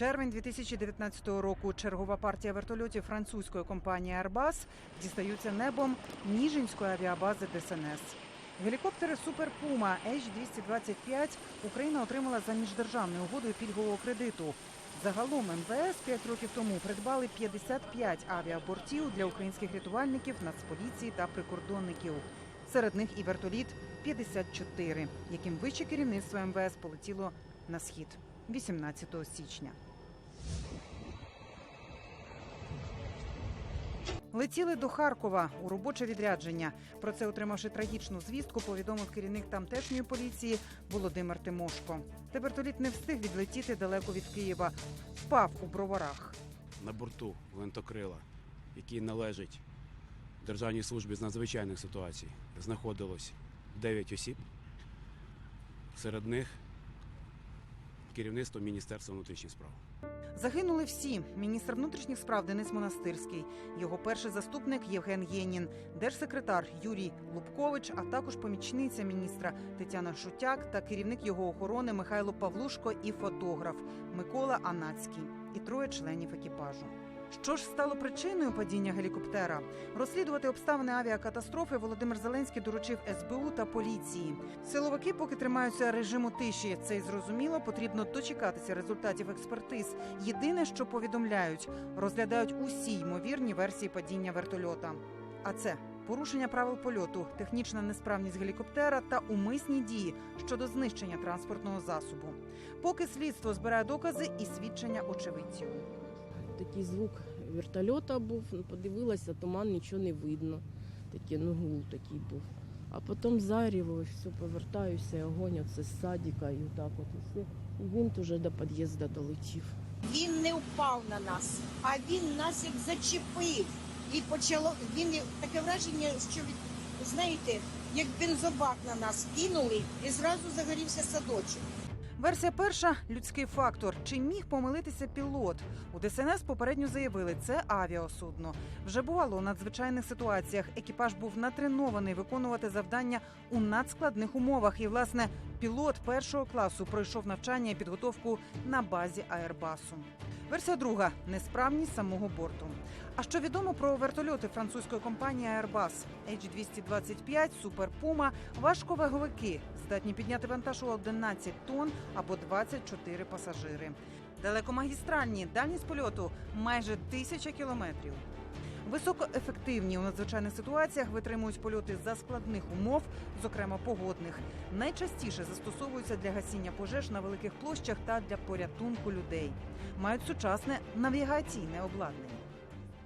Червень 2019 року чергова партія вертольотів французької компанії Airbus дістаються небом Ніжинської авіабази ДСНС. Гелікоптери Супер Пума H-225 Україна отримала за міждержавною угодою пільгового кредиту. Загалом МВС 5 років тому придбали 55 авіабортів для українських рятувальників, нацполіції та прикордонників. Серед них і вертоліт 54, яким вище керівництво МВС полетіло на схід 18 січня. Летіли до Харкова у робоче відрядження. Про це, отримавши трагічну звістку, повідомив керівник тамтешньої поліції Володимир Тимошко. Тебертоліт не встиг відлетіти далеко від Києва. Впав у броварах. на борту гвинтокрила, який належить Державній службі з надзвичайних ситуацій, знаходилось 9 осіб. Серед них керівництво Міністерства внутрішніх справ. Загинули всі: міністр внутрішніх справ Денис Монастирський, його перший заступник Євген Єнін, держсекретар Юрій Лубкович, а також помічниця міністра Тетяна Шутяк та керівник його охорони Михайло Павлушко і фотограф Микола Анацький і троє членів екіпажу. Що ж стало причиною падіння гелікоптера? Розслідувати обставини авіакатастрофи Володимир Зеленський доручив СБУ та поліції. Силовики поки тримаються режиму тиші. Це й зрозуміло, потрібно дочекатися результатів експертиз. Єдине, що повідомляють, розглядають усі ймовірні версії падіння вертольота. А це порушення правил польоту, технічна несправність гелікоптера та умисні дії щодо знищення транспортного засобу. Поки слідство збирає докази і свідчення очевидців. Такий звук вертольота був, ну, подивилася, туман, нічого не видно. Такий, ну гул такий був. А потім заріво, все, повертаюся, огонь оце з садика, і отак от і все. І він уже до під'їзду долетів. Він не впав на нас, а він нас як зачепив. І почало він таке враження, що знаєте, як бензобак на нас кинули, і зразу загорівся садочок. Версія перша людський фактор. Чи міг помилитися пілот? У ДСНС попередньо заявили, це авіасудно. Вже бувало у надзвичайних ситуаціях. Екіпаж був натренований виконувати завдання у надскладних умовах. І, власне, пілот першого класу пройшов навчання і підготовку на базі Аербасу. Версія друга несправність самого борту. А що відомо про вертольоти французької компанії Airbus H-225 Super Puma – важковаговики, здатні підняти вантаж у 11 тонн або 24 пасажири. Далекомагістральні дальність польоту майже тисяча кілометрів. Високоефективні у надзвичайних ситуаціях витримують польоти за складних умов, зокрема погодних. Найчастіше застосовуються для гасіння пожеж на великих площах та для порятунку людей. Мають сучасне навігаційне обладнання.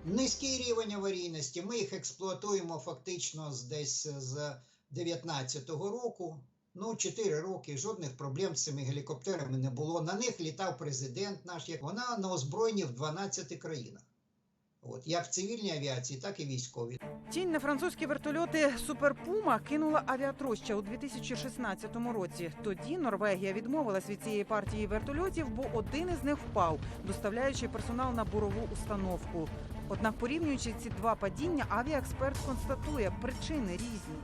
Низький рівень аварійності. Ми їх експлуатуємо фактично десь з 19-го року. Ну, 4 роки, жодних проблем з цими гелікоптерами не було. На них літав президент наш. Вона на озброєнні в 12 країнах. От, як в цивільній авіації, так і військовій. Тінь на французькі вертольоти Суперпума кинула авіатроща у 2016 році. Тоді Норвегія відмовилась від цієї партії вертольотів, бо один із них впав, доставляючи персонал на бурову установку. Однак, порівнюючи ці два падіння, авіаексперт констатує, причини різні.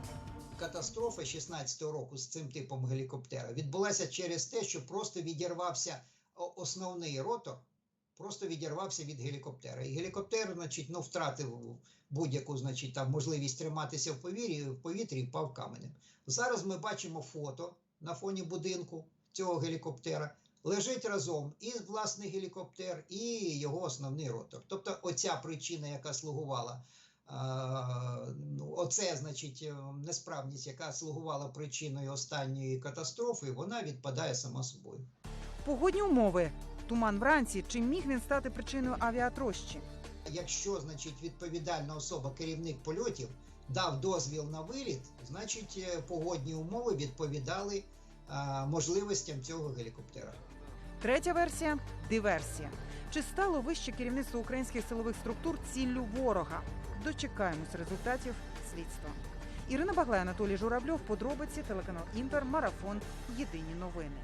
Катастрофа 16-го року з цим типом гелікоптера відбулася через те, що просто відірвався основний ротор, просто відірвався від гелікоптера. І гелікоптер, значить, ну, втратив будь-яку значить, там, можливість триматися в повітрі, в повітрі впав каменем. Зараз ми бачимо фото на фоні будинку цього гелікоптера. Лежить разом і власний гелікоптер, і його основний ротор. Тобто, оця причина, яка слугувала ну, оце, значить, несправність, яка слугувала причиною останньої катастрофи, вона відпадає сама собою. Погодні умови. Туман вранці. Чи міг він стати причиною авіатрощі? Якщо, значить, відповідальна особа, керівник польотів, дав дозвіл на виліт, значить, е, погодні умови відповідали а, можливостям цього гелікоптера. Третя версія диверсія. Чи стало вище керівництво українських силових структур ціллю ворога? Дочекаємось результатів слідства. Ірина Баглай, Анатолій Журавльов, подробиці, телеканал Інтер, марафон. Єдині новини.